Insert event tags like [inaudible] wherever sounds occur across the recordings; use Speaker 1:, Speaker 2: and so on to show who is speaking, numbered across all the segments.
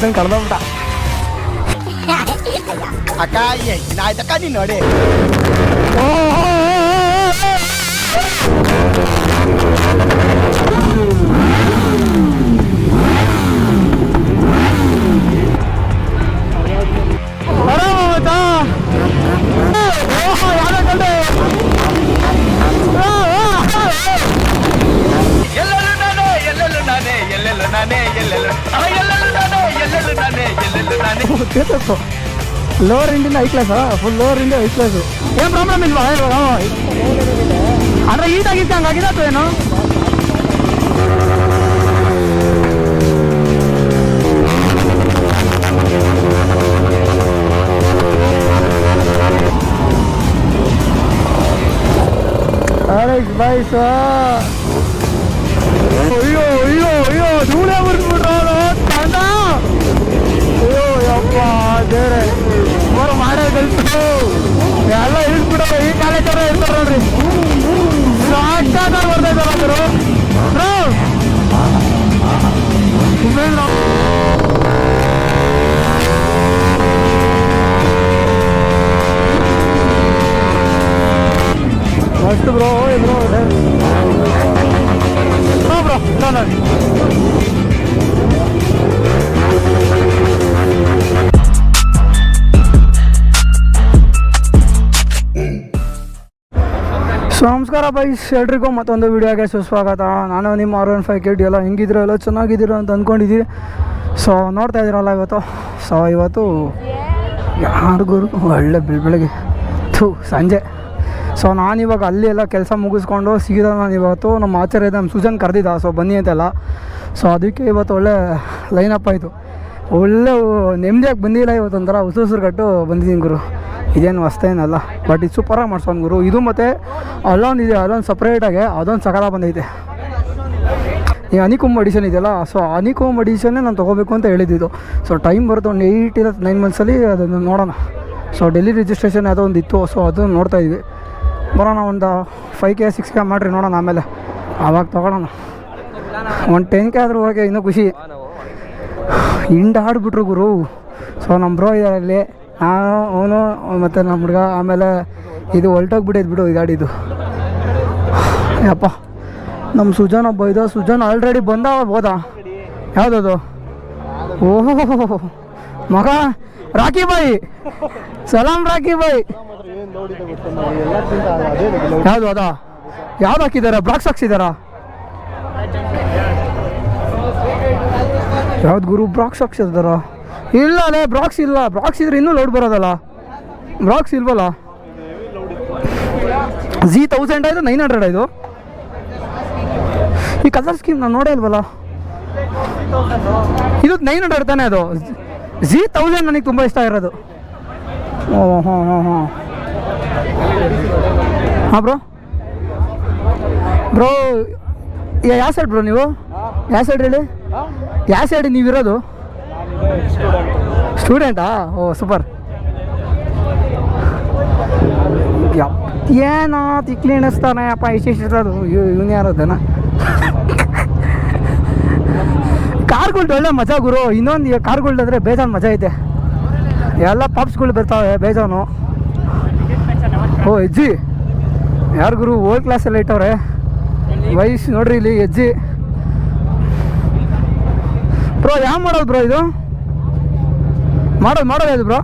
Speaker 1: ಸುತ್ತಂಗೆ ಕಡ್ದೋಗ್ಬಿಟ್ಟ
Speaker 2: ಅಕ್ಕ ಏನಾಯ್ತಕ್ಕ ನೀನ್ ನೋಡಿ ಎಲ್ಲೆಲ್ಲೂ ನಾನೇ ಎಲ್ಲೆಲ್ಲೂ ನಾನೇ ಎಲ್ಲೆಲ್ಲೂ ನಾನೇ ಎಲ್ಲೆಲ್ಲೂ
Speaker 1: lower Indian I class full lower Indian I class ಏನು ಪ್ರಾಬ್ಲಮ್ ಇಲ್ವಾ? ಅಂದ್ರೆ ಈಟ್ ಆಗಿತ್ತು ಹಂಗೆ ಆಗಿದ್ದು ಏನು? ಅಲೆಕ್ಸ್ ಬಾಯ್ ಮಸ್ತ್ ಬ್ರೋ ಬ್ರೋ ಬ್ರೋ ಬ್ರೋ ನೋಡಿ ಸೊ ನಮಸ್ಕಾರ ಬೈಸ್ ಎಲ್ರಿಗೂ ಮತ್ತೊಂದು ವಿಡಿಯೋಗೆ ಸುಸ್ವಾಗತ. ನಾನು ನಿಮ್ಮ ಆರ್ ಒನ್ ಫೈವ್ ಕೆ ಎಲ್ಲ ಹೆಂಗಿದ್ರು ಎಲ್ಲ ಚೆನ್ನಾಗಿದ್ದೀರೋ ಅಂತ ಅಂದ್ಕೊಂಡಿದ್ದೀವಿ ಸೊ ನೋಡ್ತಾ ಇದ್ದೀರಲ್ಲ ಇವತ್ತು. ಸೊ ಇವತ್ತು ಯಾರಿಗೂ ಒಳ್ಳೆ ಬೆಳ ಬೆಳಗ್ಗೆ. ಥೂ, ಸಂಜೆ. ಸೊ ನಾನಿವಾಗ ಅಲ್ಲಿ ಎಲ್ಲ ಕೆಲಸ ಮುಗಿಸ್ಕೊಂಡು ಸೀದಾ ನಾನು ಇವತ್ತು ನಮ್ಮ ಆಚಾರ್ಯ ನಮ್ಮ ಸುಜನ್ ಕರೆದಿದ್ದ. ಸೊ ಬನ್ನಿ ಅಂತೆಲ್ಲ. ಸೊ ಅದಕ್ಕೆ ಇವತ್ತು ಒಳ್ಳೆ ಲೈನಪ್ ಆಯಿತು. ಒಳ್ಳೆ ನೆಮ್ಮದಿಯಾಗಿ ಬಂದಿಲ್ಲ ಇವತ್ತು ಉಸಿರು ಉಸಿರು ಕಟ್ಟು ಬಂದಿದ್ದೀನಿ ಗುರು. ಇದೇನು ಏನಲ್ಲ ಬಟ್ ಇದು ಸೂಪರಾಗಿ ಮಾಡ್ಸೋಣ ಗುರು. ಇದು ಮತ್ತು ಅಲ್ಲೊಂದು ಇದೆ, ಅಲ್ಲೊಂದು ಸಪ್ರೇಟಾಗಿ ಅದೊಂದು ಸಕಲ ಬಂದೈತೆ. ಈ ಅನಿಕೋಮ್ ಅಡಿಷನ್ ಇದೆಯಲ್ಲ ಸೊ ಅನಿಕೋಮ್ ಅಡಿಷನ್ನೇ ನಾನು ತೊಗೋಬೇಕು ಅಂತ ಹೇಳಿದ್ದು ಸೊ ಟೈಮ್ ಬರುತ್ತೆ ಒಂದು ಏಯ್ಟ್ ಇಲ್ಲ ನೈನ್ ಮಂತ್ಸಲ್ಲಿ ಅದನ್ನು ನೋಡೋಣ. ಸೊ ಡೆಲ್ಲಿ ರಿಜಿಸ್ಟ್ರೇಷನ್ ಯಾವುದೋ ಒಂದು ಇತ್ತು ಸೊ ಅದನ್ನು ನೋಡ್ತಾ ಇದ್ವಿ. ಬರೋಣ, ಒಂದು ಫೈವ್ ಕೆ ಸಿಕ್ಸ್ ಕೆ ಮಾಡಿರಿ ನೋಡೋಣ ಆಮೇಲೆ. ಆವಾಗ ತೊಗೊಳೋಣ ಒಂದು ಟೆನ್ ಕೆ ಆದರೂ ಹೋಗಿ ಇನ್ನೂ ಖುಷಿ. ಹಿಂಡ್ ಆಡ್ಬಿಟ್ರು ಗುರು. ಸೊ ನಮ್ಮ ಬ್ರೋ ಇದ್ದಾರೆ ಅಲ್ಲಿ. ನಾನು, ಅವನು, ಮತ್ತು ನಮ್ಮ ಹುಡುಗ, ಆಮೇಲೆ ಇದು ಹೊಲ್ಟೋಗ್ಬಿಟ್ಟೈತೆ ಬಿಡು ಈ ಗಾಡಿದು. ಯಪ್ಪ. ನಮ್ಮ ಸುಜನ್ ಒಬ್ಬ ಇದು. ಸುಜನ್ ಆಲ್ರೆಡಿ ಬಂದ? ಹೋದ ಯಾವುದದು? ಓಹೋ. ಮಗ ರಾಕಿ ಬಾಯಿ. ಸಲಾಂ ರಾಕಿ ಬಾಯಿ. ಯಾವುದು ಅದಾ? ಯಾವ್ದು ಹಾಕಿದ್ದಾರಾ ಬ್ಲಾಕ್ಸ್ ಹಾಕ್ಸಿದಾರಾ ಯಾವ್ದು ಗುರು? ಬ್ರಾಕ್ಸ್ ಹಾಕ್ಸಿದಾರ ಇಲ್ಲ ಅಲ್ಲೇ ಬ್ರಾಕ್ಸ್ ಇಲ್ಲ. ಬ್ರಾಕ್ಸ್ ಇದ್ರೆ ಇನ್ನೂ ಲೋಡ್ ಬರೋದಲ್ಲ? ಬ್ರಾಕ್ಸ್ ಇಲ್ವಲ್ಲ? ಜಿ ತೌಸಂಡ್ ಆಯಿತು ನೈನ್ ಹಂಡ್ರೆಡ್ ಆಯಿತು ಈ ಕಲರ್ ಸ್ಕೀಮ್ ನಾನು ನೋಡೇ ಇಲ್ವಲ್ಲ? ಇದು ನೈನ್ ಹಂಡ್ರೆಡ್ ತಾನೇ ಅದು? ಜಿ ತೌಸಂಡ್ ನನಗೆ ತುಂಬ ಇಷ್ಟ ಇರೋದು ಓ ಹಾಂ ಹಾಂ ಹಾಂ. ಹಾಂ ಬ್ರೋ ಬ್ರೋ ಯಾವ ಸೈಡ್ ಬ್ರೋ ನೀವು? ಯಾವ ಸೈಡ್ ಹೇಳಿ? ಯಾವ ಸೈಡ್ ನೀವಿರೋದು ಸ್ಟೂಡೆಂಟಾ ಓ ಸೂಪರ್ ಏನೋ ತಿಕ್ಲಿ ಎಣಿಸ್ತಾನೆ ಅಪ್ಪ ಇಷ್ಟಿರೋದು ಇವನು ಯಾರದನ ಕಾರ್ಗಳ್ದು ಒಳ್ಳೆ ಮಜಾ ಗುರು. ಇನ್ನೊಂದು ಕಾರ್ಗಳ್ದಾದ್ರೆ ಬೇಜಾನ್ ಮಜಾ ಐತೆ. ಎಲ್ಲ ಪಾಪ್ಸ್ಗಳು ಬರ್ತಾವೆ, ಬೇಜಾನು. ಓ ಹೆಜ್ಜಿ ಯಾರು ಗುರು? ಓಲ್ಡ್ ಎಲ್ಲ ಇಟ್ಟವ್ರೆ. ವಯಸ್ಸು ನೋಡ್ರಿ ಇಲ್ಲಿ, ಹೆಜ್ಜಿ. ಬ್ರೋ ಯಾವ ಮಾಡೋದು ಬ್ರೋ ಇದು? ಮಾಡೋದು ಮಾಡೋದು bro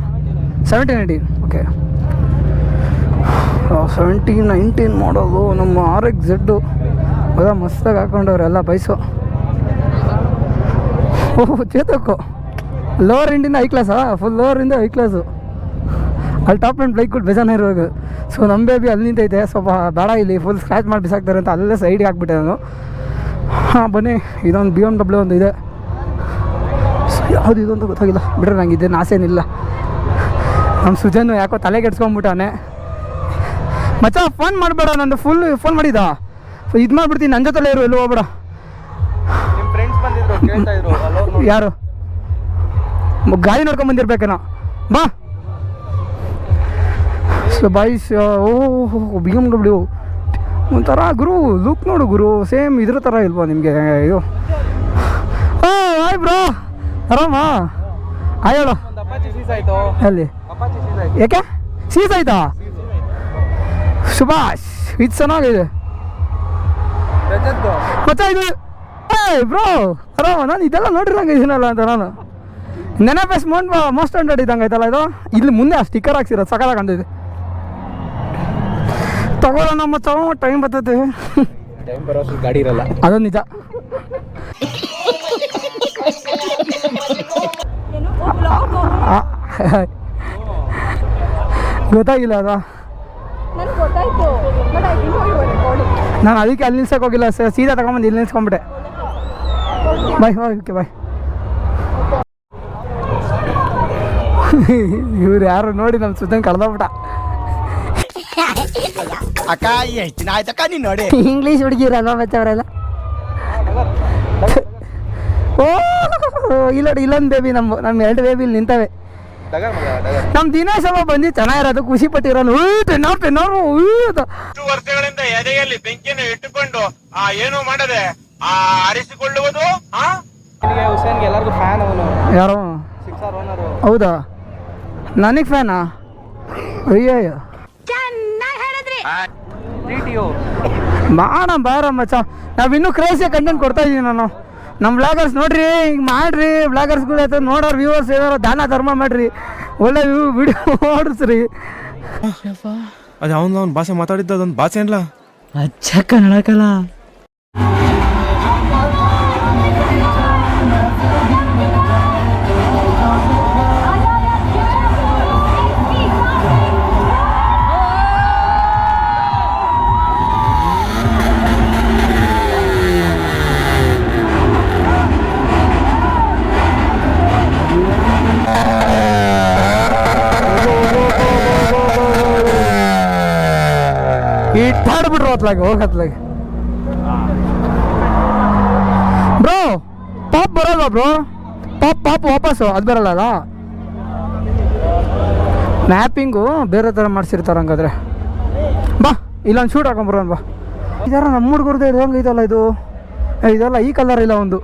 Speaker 1: seventeen nineteen okay seventeen nineteen ಮಾಡೋದು ನಮ್ಮ ಆರ್ ಎಕ್ಸ್ ಜೆಡ್ಡು ಅದ ಮಸ್ತಾಗಿ ಹಾಕೊಂಡವ್ರೆ ಎಲ್ಲ ಬೈಸು ಓಹ್, ಚೇತಕ್ಕು. ಲೋವರ್ ಇಂಡಿಂದ ಐ ಕ್ಲಾಸಾ ಫುಲ್ ಲೋವರ್ ಇಂದ ಐ ಕ್ಲಾಸು ಅಲ್ಲಿ ಟಾಪ್ ಆ್ಯಂಡ್ ಬೈಕ್ ಕೊಟ್ಟು ಬೇಜಾನ ಇರೋದು. ಸೊ ನಮ್ಮ ಬೇಬಿ ಅಲ್ಲಿ ನಿಂತೈತೆ. ಸ್ವಲ್ಪ ಬೇಡ ಇಲ್ಲಿ ಫುಲ್ ಸ್ಕ್ರ್ಯಾಚ್ ಮಾಡಿ ಬಿಸಾಕ್ತಾರೆ ಅಂತ ಅಲ್ಲೇ ಸೈಡ್ಗೆ ಹಾಕ್ಬಿಟ್ಟೆ ನಾನು. ಹಾಂ ಬನ್ನಿ. ಇದೊಂದು ಬಿ ಎಂ ಡಬ್ಲ್ಯೂ ಒಂದು ಇದೆ. ಯಾವುದು ಇದು ಅಂತ ಗೊತ್ತಾಗಿಲ್ಲ. ಬಿಡ್ರೆ ನಂಗೆ ಇದೇನು ಆಸೆನಿಲ್ಲ ನಮ್ಮ ಸುಜನ್ ಯಾಕೋ ತಲೆ ಕೆಡ್ಸ್ಕೊಂಬಿಟ್ಟಾನೆ ಮಚ್ಚ ಫೋನ್ ಮಾಡಬೇಡ ನಂದು ಫುಲ್ ಫೋನ್ ಮಾಡಿದ ಇದು ಮಾಡಿಬಿಡ್ತೀನಿ ನನ್ನ ಜೊತೆಲೇ ಇರು ಎಲ್ಲೂ ಹೋಗ್ಬೇಡ. ಯಾರು? ಗಾಡಿ ನೋಡ್ಕೊಂಡ್ ಬಂದಿರ್ಬೇಕೇನೋ. ಬಾ. ಸೊ ಬಾಯ್ಸ್ ಓ ಬಿಗಮ್ ಡಬ್ಲ್ಯೂ ಒಂಥರ ಗುರು ಲುಕ್ ನೋಡು ಗುರು ಸೇಮ್ ಇದ್ರ ಥರ ಇಲ್ವಾ ನಿಮಗೆ? ಅಯ್ಯೋ. Hi bro ಆರಾಮಾ? ಹಾಯ್ ಹೇಳು. ಅಲ್ಲಿ
Speaker 3: ಏಕೆ ಸೀಸ್ ಆಯ್ತು.
Speaker 1: ಯಾಕೆ ಸೀಸ್ ಆಯ್ತಾ. ಸುಭಾಷ್ ಇದು ಚೆನ್ನಾಗಿದೆ. ಮತ್ತೆ ಇದು ಏಯ್ ಬ್ರೋ ಆರಾಮ? ನಾನು ಇದೆಲ್ಲ ನೋಡಿರಂಗೆ ಇದೀನಲ್ಲ ಅಂತ ನಾನು. ನೆನಪೆಸ್ ಮೋಸ್ಟ್ ಹಂಡ್ರೆಡ್ ಇದ್ದಂಗೆ ಆಯ್ತಲ್ಲ ಇದು? ಇಲ್ಲಿ ಮುಂದೆ ಆ ಸ್ಟಿಕ್ಕರ್ ಹಾಕ್ಸಿರೋದು ಸಕಾಲ ಅಂದಿದೆ ತಗೊಳ್ಳೋಣ ಮತ್ತು ಟೈಮ್ ಬರ್ತೈತೆ.
Speaker 3: ಟೈಮ್ ಬರೋ ಗಾಡಿ ಇರಲ್ಲ.
Speaker 1: ಅದು ನಿಜ. ಗೊತ್ತಾಗಿಲ್ಲ ಅದ. ನಾನು ಅದಕ್ಕೆ ಅಲ್ಲಿ ನಿಲ್ಸಕ್ಕೆ ಹೋಗಿಲ್ಲ ಸರ್. ಸೀದಾ ತಗೊಂಬಂದು ಇಲ್ಲಿ ನಿಲ್ಸ್ಕೊಂಬಿಟ್ಟೆ. ಬಾಯ್ ಓಕೆ ಬಾಯ್ ಇವ್ರು ಯಾರು ನೋಡಿ ನಮ್ಮ ಸುತ್ತ ಕಳ್ದೋಗ್ಬಿಟ್ಟ.
Speaker 2: ಅಕ್ಕ ಎಷ್ಟು ದಿನ ಆಯ್ತಕ್ಕ ನೀನ್ ನೋಡಿ.
Speaker 1: ಇಂಗ್ಲೀಷ್ ಹುಡುಗಿರಲ್ಲ ಮತ್ತೆ ಅವರೆಲ್ಲ? ಓ ಇಲ್ಲ ನೋಡಿ ಇಲ್ಲೊಂದು ಬೇಬಿ ನಮ್ಮ ನಮ್ಮ ಎರಡು ಬೇಬಿ ಇಲ್ಲಿ ನಿಂತವೆ. ನಮ್ಮ ದಿನೇಶ್ ಅವ ಬಂದು ಚೆನ್ನಾಗಿರೋದು ಖುಷಿ ಪಟ್ಟಿರೋನು. ಹೂ ಟೆನ್ ಆಫ್ ಟೆನ್ ಅವರು
Speaker 4: ಎಷ್ಟು ವರ್ಷಗಳಿಂದ ಎದೆಯಲ್ಲಿ ಬೆಂಕಿಯನ್ನು ಇಟ್ಟುಕೊಂಡು ಆ ಏನು ಮಾಡದೆ ಆ ಆರಿಸಿಕೊಳ್ಳುವುದು
Speaker 3: ಹುಸೇನ್ಗೆ ಎಲ್ಲರಿಗೂ ಫ್ಯಾನ್ ಅವನು.
Speaker 1: ಯಾರು? ಹೌದಾ? ನನಗೆ ಫ್ಯಾನಾ ಅಯ್ಯಯ್ಯೋ. ಮಾಡ ಬಾರ ಮಚ್ಚ. ಇನ್ನು ಕ್ರೇಜಿಯಾಗಿ ಕಂಟೆಂಟ್ ಕೊಡ್ತಾ ಇದೀನಿ ನಾನು. ನಮ್ಮ ಬ್ಲಾಗರ್ಸ್ ನೋಡ್ರಿ ಹಿಂಗೆ ಮಾಡ್ರಿ. ಬ್ಲಾಗರ್ಸ್ಗಳು ಆಯ್ತು ನೋಡೋರು ವ್ಯೂವರ್ಸ್ ಏನಾರು ದಾನ ಧರ್ಮ ಮಾಡ್ರಿ. ಒಳ್ಳೆ ವ್ಯೂ ವಿಡಿಯೋ [laughs] ಓಡಿಸ್ರಿ.
Speaker 5: ಅದು ಅವನು ಅವ್ನ ಭಾಷೆ ಮಾತಾಡಿದ್ದ ಅದೊಂದು ಭಾಷೆ ಅಲ್ಲ
Speaker 1: ಅಚ್ಚ ಕನ್ನಡಕಲ್ಲ. ಹೊತ್ಲಾಗ ಹೋಗಿ ಹತ್ಲಾಗ ಬ್ರೋ, ಪಾಪ್ ಬರಲ್ಲ ಬ್ರೋ? ಪಾಪ್ ಪಾಪ್ ವಾಪಸ್ಸು ಅದು ಬರಲ್ಲ ಮ್ಯಾಪಿಂಗು ಬೇರೆ ಥರ ಮಾಡಿಸಿರ್ತಾರೆ ಹಂಗಾದ್ರೆ. ಬಾ, ಇಲ್ಲೊಂದು ಶೂಟ್ ಹಾಕೊಂಬರೋಣ ಬಾ. ಇದಾರ ನಮ್ಮ ಹುಡುಗರ್ದು ಹಂಗೆ ಇದಲ್ಲ ಇದು? ಇದೆಲ್ಲ ಈ ಕಲರ್ ಇಲ್ಲ ಒಂದು.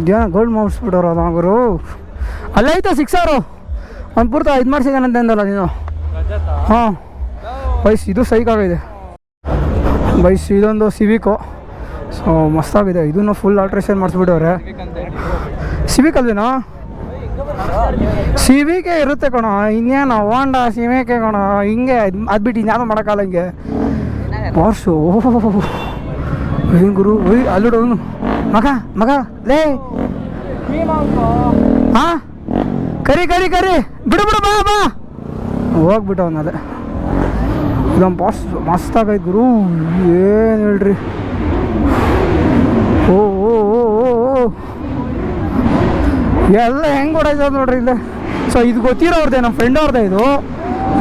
Speaker 1: ಇದ್ಯಾ? ಗೋಲ್ಡ್ ಮಾಡಿಸ್ಬಿಟ್ಟವ್ರು ಅದು ಗುರು. ಸಿಕ್ಸ್ ಸಿಕ್ಸರು ಒಂದು ಪೂರ್ತ ಇದು ಮಾಡಿಸಿದಾನಂತ ಅಂದಲ್ಲ ನೀನು. ಹಾಂ. ಬೈಸ್ ಇದು ಸೈಕ್ ಆಗಿದೆ ಬೈಸ್ ಇದೊಂದು ಸಿವಿಕು ಸೊ ಮಸ್ತಾಗಿದೆ ಇದನ್ನು ಫುಲ್ ಆಲ್ಟ್ರೇಷನ್ ಮಾಡಿಸ್ಬಿಟ್ಟವ್ರೆ ಸಿವಿಕ್ ಅಲ್ವೇನಾ ಸಿವಿಕೆ ಇರುತ್ತೆ ಕಣ ಇನ್ನೇನು ಹೋಂಡ ಸಿವಿಕೆ ಕಣ ಹಿಂಗೆ ಅದು ಬಿಟ್ಟು ಇನ್ಯಾವುದು ಮಾಡೋಕ್ಕಲ್ಲ ಹಿಂಗೆ ವಾರ್ಸು ಗುರು ಒಯ್ ಅಲ್ಲಿಡೋನು ಮಗ ಮಗ ಲೇ ಹಾಂ ಕರಿ ಕರಿ ಕರಿ ಬಿಡು ಬಿಡು ಬಾ ಬಾ ಹೋಗ್ಬಿಟ್ಟು ಅವನದೆ ಇದೊಂದು ಬಾಸ್ ಮಸ್ತಾಗೈತೆ ಗುರು. ಏನು ಹೇಳ್ರಿ? ಓ ಓ ಎಲ್ಲ ಹೆಂಗೆ ಹೊಡೈತದ ನೋಡ್ರಿ ಇಲ್ಲೇ. ಸೊ ಇದು ಗೊತ್ತಿರೋರ್ದೆ ನಮ್ಮ ಫ್ರೆಂಡ್ ಅವ್ರದ್ದೆ ಇದು.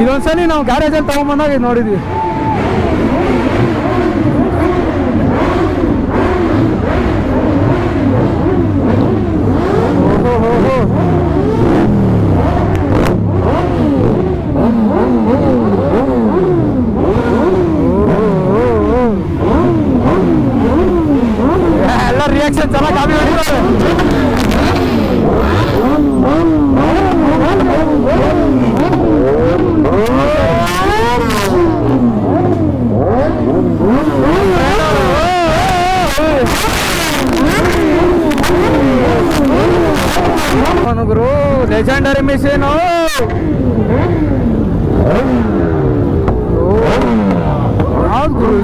Speaker 1: ಇದೊಂದ್ಸಲಿ ನಾವು ಗ್ಯಾರೇಜಲ್ಲಿ ತೊಗೊಂಬಂದಾಗ ಇದು ನೋಡಿದ್ವಿ ಓಹೋ ಹೋ ಹೋ ಎಲ್ಲ ರಿಯಾಕ್ಷನ್ ಚೆನ್ನಾಗಿ ಕಾಪಿ ಹೊಡಿತಾರೆ ಗುರು ಲೆಜೆಂಡರಿ ಮಿಷಿನ್. ಯಾವ್ದು ಗುರು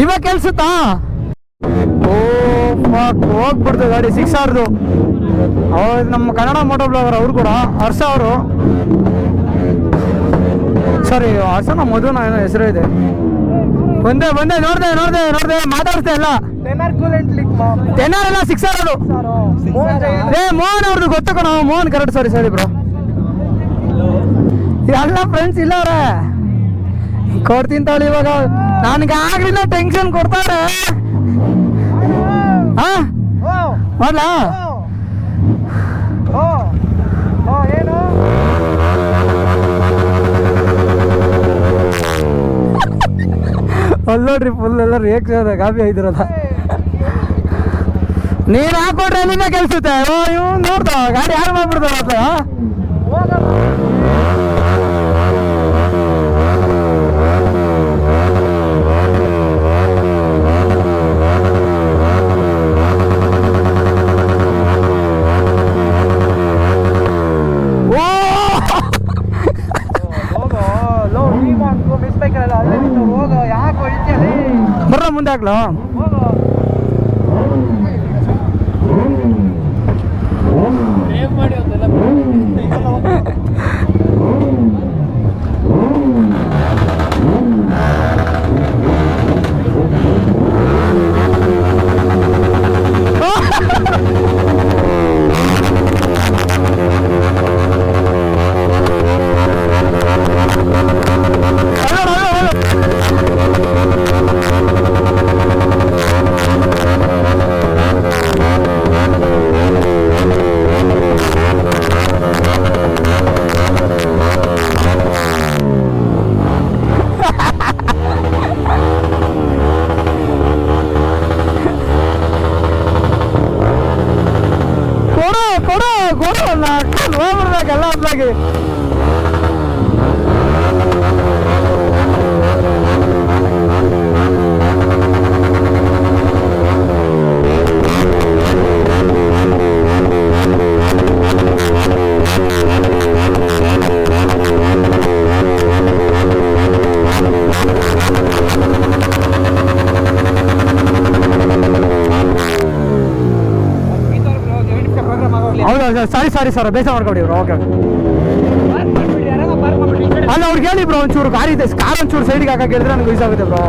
Speaker 1: ಇವಾಗ ಕೆಲ್ಸುತ್ತಾ? ಓ ಹೋಗ್ಬಿಡ್ತು ಗಾಡಿ ಸಿಕ್ಸ್ ಅವರ್ದು ಅವ್ರು ನಮ್ಮ ಕನ್ನಡ ಮೋಟೋ ಬ್ಲಾಗರ್ ಅವ್ರು ಕೂಡ ಹರ್ಷ ಅವರು. ಸರಿ ಹರ್ಷನ ಮಧುನ ಏನೋ ಹೆಸರು ಇದೆ. ಬಂದೆ ಬಂದೆ ನೋಡ್ದೆ ನೋಡ್ದೆ ನೋಡ್ದೆ ಮಾತಾಡ್ತಾ ಇಲ್ಲ ಎಲ್ಲ ಸಿಕ್ಸ್ ಅವರ್ ಏ ಮೋಹನ್ ಅವ್ರದ್ದು ಗೊತ್ತಕ್ಕ ನಾವು ಮೋಹನ್ ಕರೆಕ್ಟ್ ಸಾರಿ ಸರಿ ಬ್ರೋ ಎಲ್ಲ ಫ್ರೆಂಡ್ಸ್ ಇಲ್ಲ ಅವರೇ ಕೊಡ್ತೀನಿ ತಾಳಿ ಇವಾಗ. ನನಗೆ ಆಗ್ಲಿಲ್ಲ ಟೆನ್ಷನ್ ಕೊಡ್ತಾರೆ. ಹಾ?
Speaker 3: ಏನು
Speaker 1: ನೋಡ್ರಿ ಫುಲ್ ಎಲ್ಲ ರೇಕ್ ಗಾಬಿ ಆಯ್ತಿರಲ್ಲ ನೀರು ಹಾಕೊಟ್ರೆ ಅಲ್ಲಿಂದ ಕೆಲ್ಸುತ್ತೆ ಓ ಇವ್ ನೋಡ್ದ? ಗಾಡಿ ಯಾರು ಮಾಡ್ಬಿಡ್ತಾರ ಬರ್ರ ಸಾರಿ ಸಾರಿ ಬೇಸ ಮಾಡ್ಕೊಡಿ ಬ್ರೋ ಓಕೆ ಅಲ್ಲ ಅವ್ರಿಗೆ ಹೇಳಿ ಬ್ರೋ ಒಂಚೂರು ಗಾಡಿ ಇದೆ ಕಾರ್ ಒಂಚೂರು ಸೈಡಿಗೆ ಹಾಕಕ್ಕೆ ಹೇಳಿದ್ರೆ ನನಗೆ ಯೂಸ್ ಆಗುತ್ತೆ ಬ್ರೋ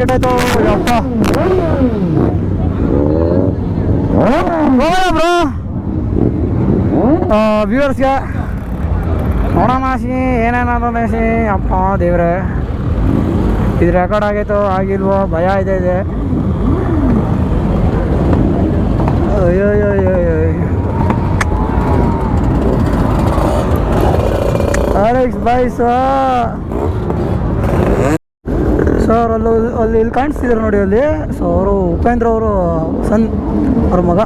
Speaker 1: ಕೆಟ್ಟಾಯ್ತು ಅಪ್ಪ ಹೋಗೋಣ ಬ್ರೋ. ವ್ಯೂವರ್ಸ್ಗೆ ನೋಡೋಣ ಸಿ ಏನೇನಾದ ಸಿ ಅಪ್ಪ ದೇವ್ರೆ. ಇದು ರೆಕಾರ್ಡ್ ಆಗೈತೋ ಆಗಿಲ್ವೋ, ಭಯ ಇದೆ ಇದೆ. ಅಯ್ಯೋ ಅಯ್ಯೋ ಅಯ್ಯೋ ಅಲೆಕ್ಸ್ ಬಾಯ್ ಸರ್ ಅಲ್ಲಿ ಅಲ್ಲಿ ಇಲ್ಲಿ ಕಾಣಿಸ್ತಿದ್ದಾರೆ ನೋಡಿ ಅಲ್ಲಿ. ಸೊ ಅವರು ಉಪೇಂದ್ರ ಅವರು ಸನ್ ಅವ್ರ ಮಗ.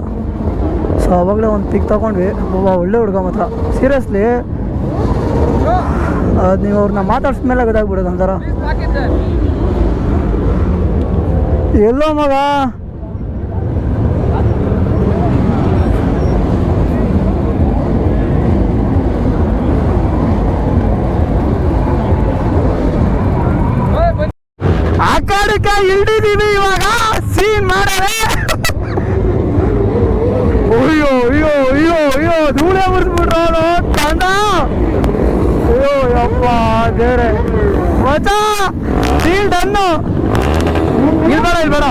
Speaker 1: ಸೊ ಅವಾಗಲೇ ಒಂದು ಪಿಕ್ ತಗೊಂಡ್ವಿ. ಒಬ್ಬ ಒಳ್ಳೆ ಹುಡುಗ ಮಾತ್ರ. ಸೀರಿಯಸ್ಲಿ ಅದು ನೀವು ಅವ್ರನ್ನ ಮಾತಾಡ್ಸ್ಮೇಲೆ ಗೊತ್ತಾಗ್ಬಿಡೋದು ಅಂತಾರ ಎಲ್ಲೋ ಮಗ? ಆ ಕಾಡಕ್ಕೆ ಇವಾಗ. ಸೀನ್ ಮಾಡವೆ ಅಯ್ಯೋ ಅಯ್ಯೋ ಅಯ್ಯೋ ಅಯ್ಯೋ, ಧೂಳೆ ಮುರಿದ್ಬಿಟ್ರು ತಂಡ. ಅಯ್ಯೋ, ಯಪ್ಪ, ದೇವ್ರೆ. ಮಚ ಸೀನ್ ಡನ್ನು ಇಲ್ಬೇಡ ಇಲ್ಬೇಡ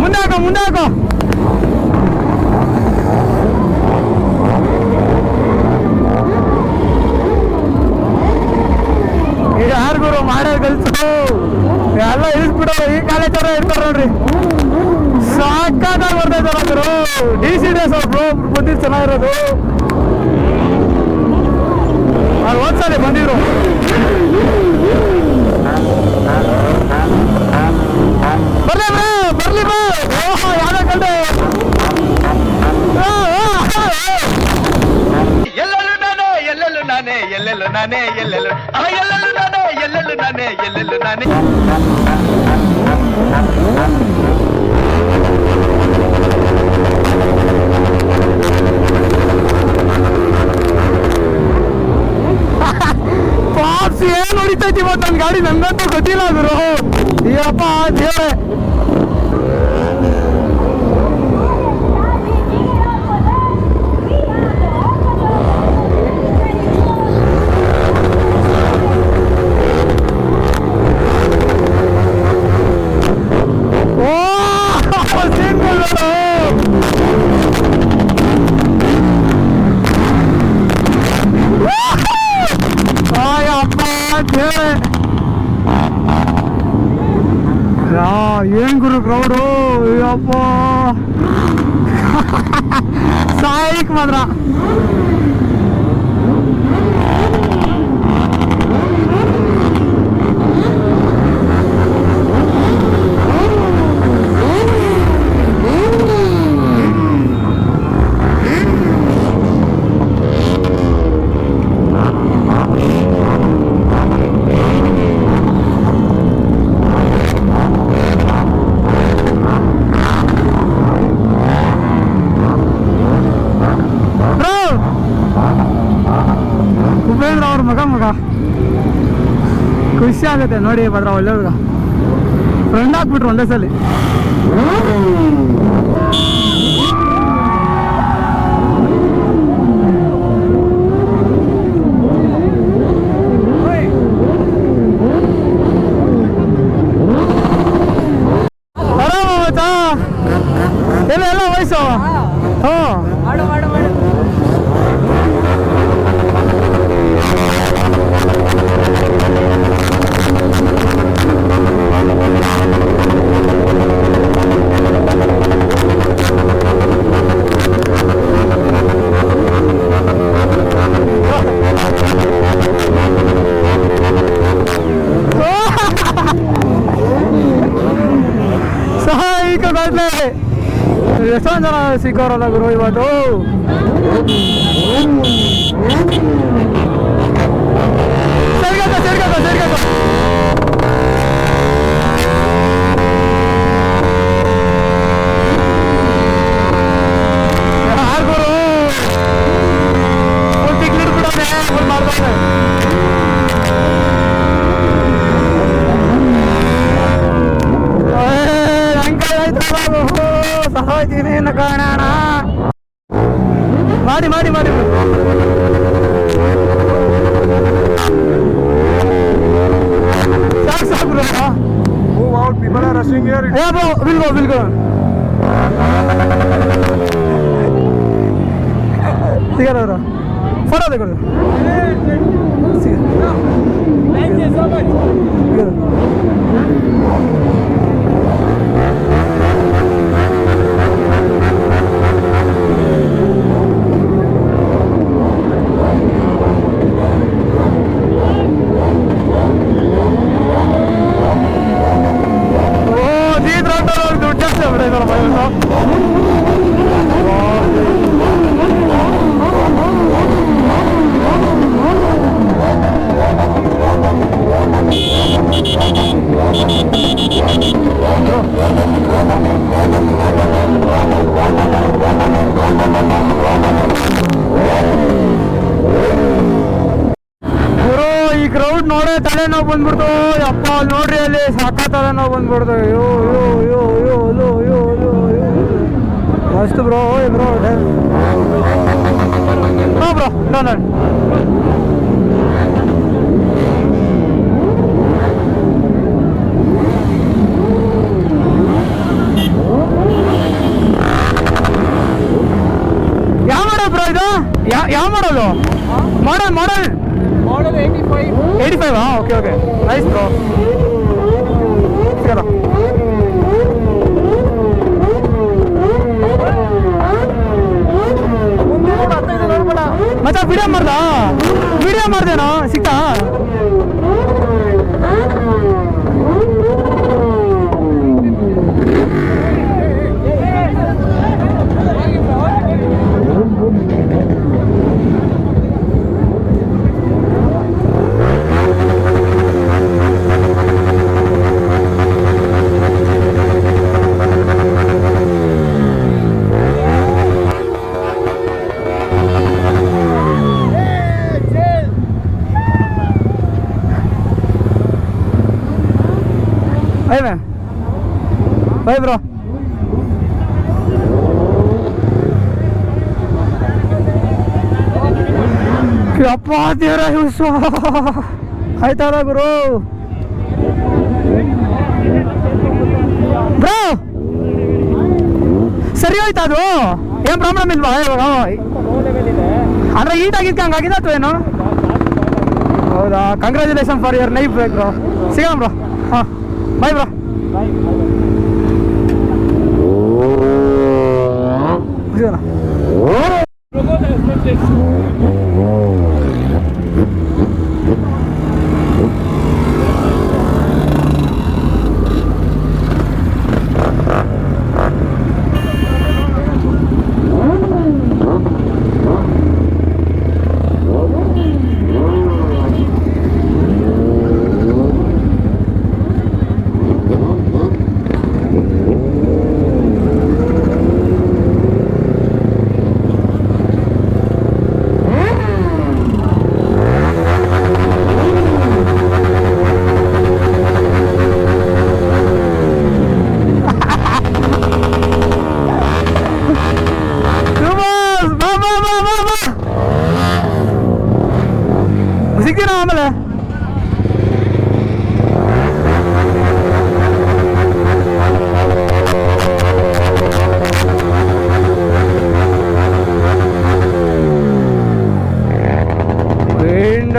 Speaker 1: ಮುಂದೆ ಹಾಕೋ ಮುಂದೆ ಹಾಕೋ. ಗುರು ಮಾಡೋ ಕಲ್ಸು ಎಲ್ಲ ಇಳಿಸ್ಬಿಡೋ ಈ ಕಾಲೇಜ್ ಅವ್ರ ಇರ್ತಾರೆ ನೋಡ್ರಿ. ಸಾಕಾಗಿ ಬರ್ತಾ ಇದ್ದಾರೆ ಡಿ ಸಿ ಡೇಸ್ ಅವ್ರು ಬಂದಿದ್ದು ಚೆನ್ನಾಗಿರೋದು. ಅವ್ರು ಒಂದ್ಸಲಿ ಬಂದಿದ್ರು. ಬರ್ಲಿ ಬ್ರೋ ಬರ್ಲಿ ಬ್ರೋ ಓಹೋ ಯಾವ್ದೋ ಕಂಡು
Speaker 2: ಎಲ್ಲೆಲ್ಲೂ ನಾನೇ ಎಲ್ಲೆಲ್ಲೂ ನಾನೇ ಎಲ್ಲೆಲ್ಲೂ ನಾನೇ ಎಲ್ಲೆಲ್ಲೂ ನಾನೇ ಎಲ್ಲೆಲ್ಲೂ ನಾನೇ, ಎಲ್ಲೆಲ್ಲೂ ನಾನೇ
Speaker 1: ಪಾಪ್ಸ್ ಏನ್ ಹೊಡಿತೈತಿ ಇವತ್ತು ನನ್ನ ಗಾಡಿ ನಂಗಂತೂ ಗೊತ್ತಿಲ್ಲ ಗುರು. ಅಯ್ಯಪ್ಪ ದೇವ್ರೆ. ದೇವ್ರೆ ಏನ್ ಗುರು ಕ್ರೌಡು ಅಯ್ಯಪ್ಪ. [laughs] ಸಾಯಿಕ್ ಮಾತ್ರ ಬ್ರೋ ಉಪೇಂದ್ರ ಅವ್ರ ಮಗ ಮಗ ಖುಷಿ ಆಗುತ್ತೆ ನೋಡಿ ಭದ್ರ ಒಳ್ಳೆ ಹುಡುಗ ಫ್ರೆಂಡ್ ಹಾಕ್ಬಿಟ್ರು ಒಂದೇ ಸಲ. ಸಿಕ್ಕೋರಲ್ಲ ಗುರು ಇವತ್ತು ಸರಿಗತ್ತ ಸರಿಗತ್ತ ಸರಿಗತ್ತ மாறி மாறி மாறி Stop, stop, bro. Move out. People are rushing here. Yeah, bro. We'll go. We'll go. ठीक है ना फोटो देखो थैंक यू सो मच ಬಂದ್ಬಿಡ್ತು. ಅಪ್ಪ ನೋಡ್ರಿ ಅಲ್ಲಿ ಸಾಕಾತಲ್ಲ ನಾವು ಬಂದ್ಬಿಡ್ತು. ಅಯ್ಯೋ ಅಯ್ಯೋ ಅಯ್ಯೋ ಅಯ್ಯೋ ಅಲ್ಲೋ ಅಯ್ಯೋ ಅಯ್ಯೋ ಅಯ್ಯೋ. ಮಸ್ತ್ ಬ್ರೋ ಓಯ್ ಬ್ರೋ ಹಾಂ ಬ್ರೋ ನಾನು ಯಾವ ಮಾಡೋ ಬ್ರೋ ಇದು? ಯಾವ ಮಾಡೋದು? Model model.
Speaker 3: Model eighty five
Speaker 1: eighty five ಹಾಂ ಓಕೆ ಓಕೆ ನೈಸ್ ಬ್ರೋ
Speaker 3: ನೋಡ್ಬೇಡ
Speaker 1: ಮತ್ತೆ ವಿಡಿಯೋ ಮಾಡ್ದ? ವಿಡಿಯೋ ಮಾಡ್ದೇನೋ? ಸಿಕ್ತಾ? ಬೈ ಬ್ರೋ ಅಪ್ಪ ದೇವರ ಆಯ್ತಾರ ಗುರು? ಬ್ರೋ! ಸರಿ ಹೋಯ್ತಾ ಅದು? ಏನು ಪ್ರಾಬ್ಲಮ್ ಇಲ್ವಾ? ಇವಾಗ ಅಂದ್ರೆ ಈಟ್ ಆಗಿದ್ಕೆ ಹಂಗಾಗಿದೆ ಅಥವಾ ಏನು? ಹೌದಾ? Congratulation for your life bro ಸಿಗೋಣ ಬ್ರೋ ಹಾಂ. Bye bro Жена.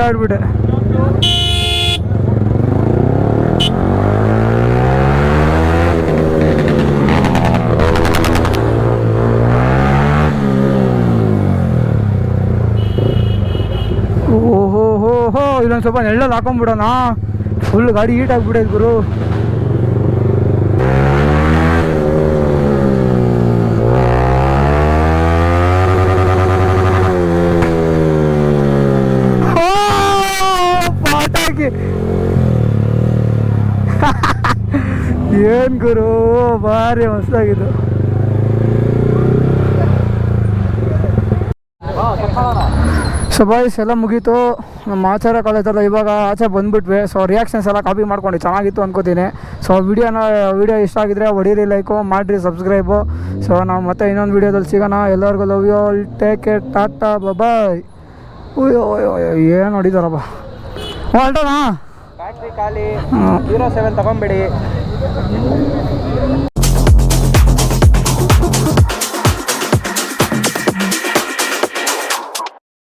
Speaker 1: ಆಡ್ಬಿಟ್ಟೆ ಓಹೋ ಹೋ ಹೋ ಇಲ್ಲೊಂದು ಸ್ವಲ್ಪ ನೆಳ್ಳಲ್ಲಿ ಹಾಕೊಂಡ್ಬಿಡೋಣ ಫುಲ್ ಗಾಡಿ ಹೀಟ್ ಆಗಿಬಿಡೈತೆ ಗುರು. ಏನ್ ಗುರು? ಭಾರಿ ಮಸ್ತಾಗಿದ್ದು. ಸೊ ಬಾಯ್ಸ್ ಎಲ್ಲ ಮುಗೀತು. ನಮ್ಮ ಆಚಾರ ಕಾಲೇಜಲ್ಲ ಇವಾಗ ಆಚೆ ಬಂದ್ಬಿಟ್ವಿ. ಸೊ ರಿಯಾಕ್ಷನ್ಸ್ ಎಲ್ಲ ಕಾಪಿ ಮಾಡ್ಕೊಂಡು ಚೆನ್ನಾಗಿತ್ತು ಅನ್ಕೋತೀನಿ. ಸೊ ವಿಡಿಯೋನ ವಿಡಿಯೋ ಇಷ್ಟ ಆಗಿದ್ರೆ ಹೊಡೀರಿ ಲೈಕು ಮಾಡಿರಿ ಸಬ್ಸ್ಕ್ರೈಬು ಸೊ ನಾವು ಮತ್ತೆ ಇನ್ನೊಂದು ವಿಡಿಯೋದಲ್ಲಿ ಸಿಗೋಣ. ಎಲ್ಲರಿಗೂ love you all take care tata bye ಅಯ್ಯೋ ಅಯ್ಯೋ ಏನು ಹೊಡಿದಾರಪ್ಪ ಹೊಲ್ಟೋಣ
Speaker 3: ಬ್ಯಾಟ್ರಿ ಖಾಲಿ. ಜೀರೋ ಸೆವೆನ್ ತಗೊಂಬಿಡಿ. Mm-hmm.